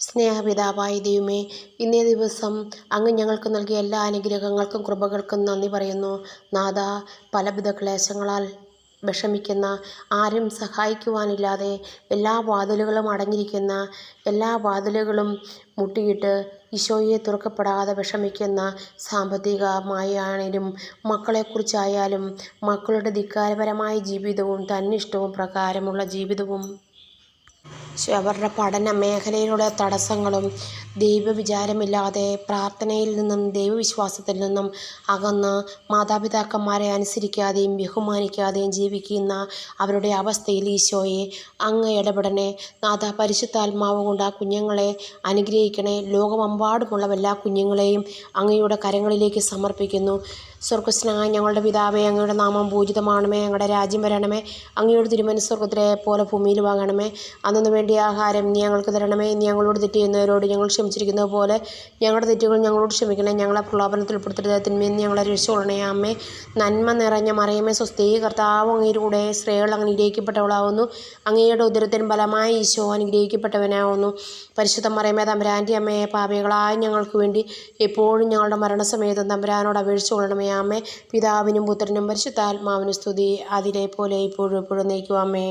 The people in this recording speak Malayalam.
സ്നേഹപിതാവായ ദൈവമേ ഇന്നേ ദിവസം അങ്ങ് ഞങ്ങൾക്ക് നൽകിയ എല്ലാ അനുഗ്രഹങ്ങൾക്കും കൃപകൾക്കും നന്ദി പറയുന്നു. നാഥ പലവിധ ക്ലേശങ്ങളാൽ വിഷമിക്കുന്ന ആരും സഹായിക്കുവാനില്ലാതെ എല്ലാ വാതിലുകളും അടഞ്ഞിരിക്കുന്ന എല്ലാ വാതിലുകളും മുട്ടിയിട്ട് ഈശോയെ തുറക്കപ്പെടാതെ വിഷമിക്കുന്ന സാമ്പത്തികമായാണേലും മക്കളെക്കുറിച്ചായാലും മക്കളുടെ ധിക്കാരപരമായ ജീവിതവും തന്നിഷ്ടവും പ്രകാരമുള്ള ജീവിതവും അവരുടെ പഠന മേഖലയിലുള്ള തടസ്സങ്ങളും ദൈവവിചാരമില്ലാതെ പ്രാർത്ഥനയിൽ നിന്നും ദൈവവിശ്വാസത്തിൽ നിന്നും അകന്ന് മാതാപിതാക്കന്മാരെ അനുസരിക്കാതെയും ബഹുമാനിക്കാതെയും ജീവിക്കുന്ന അവരുടെ അവസ്ഥയിൽ ഈശോയെ അങ്ങ് ഇടപെടണേ. നാഥ പരിശുദ്ധാത്മാവ് കൊണ്ട് ആ കുഞ്ഞുങ്ങളെ അനുഗ്രഹിക്കണേ. ലോകമെമ്പാടുമുള്ള എല്ലാ കുഞ്ഞുങ്ങളെയും അങ്ങയുടെ കരങ്ങളിലേക്ക് സമർപ്പിക്കുന്നു. സ്വർഗസ്നായ ഞങ്ങളുടെ പിതാവേ അങ്ങയുടെ നാമം പൂജിതമാണമേ. ഞങ്ങളുടെ രാജ്യം വരണമേ. അങ്ങയുടെ തിരുമനസ്വർഗത്തിലെ പോലെ ഭൂമിയിൽ വാങ്ങണമേ. അന്നു വേണ്ടിയ ആഹാരം നീ ഞങ്ങൾക്ക് തരണമേ. നീ ഞങ്ങളോട് തെറ്റ് ചെയ്യുന്നവരോട് ഞങ്ങൾ ക്ഷമിച്ചിരിക്കുന്നത് പോലെ ഞങ്ങളുടെ തെറ്റുകൾ ഞങ്ങളോട് ക്ഷമിക്കണേ. ഞങ്ങളെ പ്രലോഭനത്തിൽ ഉൾപ്പെടുത്തരുത് തിന്മയിൽ ഞങ്ങളെ രക്ഷിക്കൊള്ളണേ അമ്മേ നന്മ നിറഞ്ഞ മറിയമേ സ്വസ്തി കർത്താവ് അങ്ങയുടെ കൂടെ സ്ത്രീകൾ അനുഗ്രഹിക്കപ്പെട്ടവളാവുന്നു. അങ്ങയുടെ ഉദരത്തിന് ബലമായ ഈശോ അനുഗ്രഹിക്കപ്പെട്ടവനാവുന്നു. പരിശുദ്ധം മറിയമേ തമ്പുരാന്റെ അമ്മയെ പാപികളായ ഞങ്ങൾക്ക് വേണ്ടി എപ്പോഴും ഞങ്ങളുടെ മരണസമയത്ത് തമ്പുരാനോട് അപേക്ഷിച്ചു കൊള്ളണമേ. അമ്മേ പിതാവിനും പുത്രനും പരിശുദ്ധാത്മാവിനും സ്തുതി. അതിലെ പോലെ ഇപ്പോഴും എപ്പോഴും നയിക്കും അമ്മേ.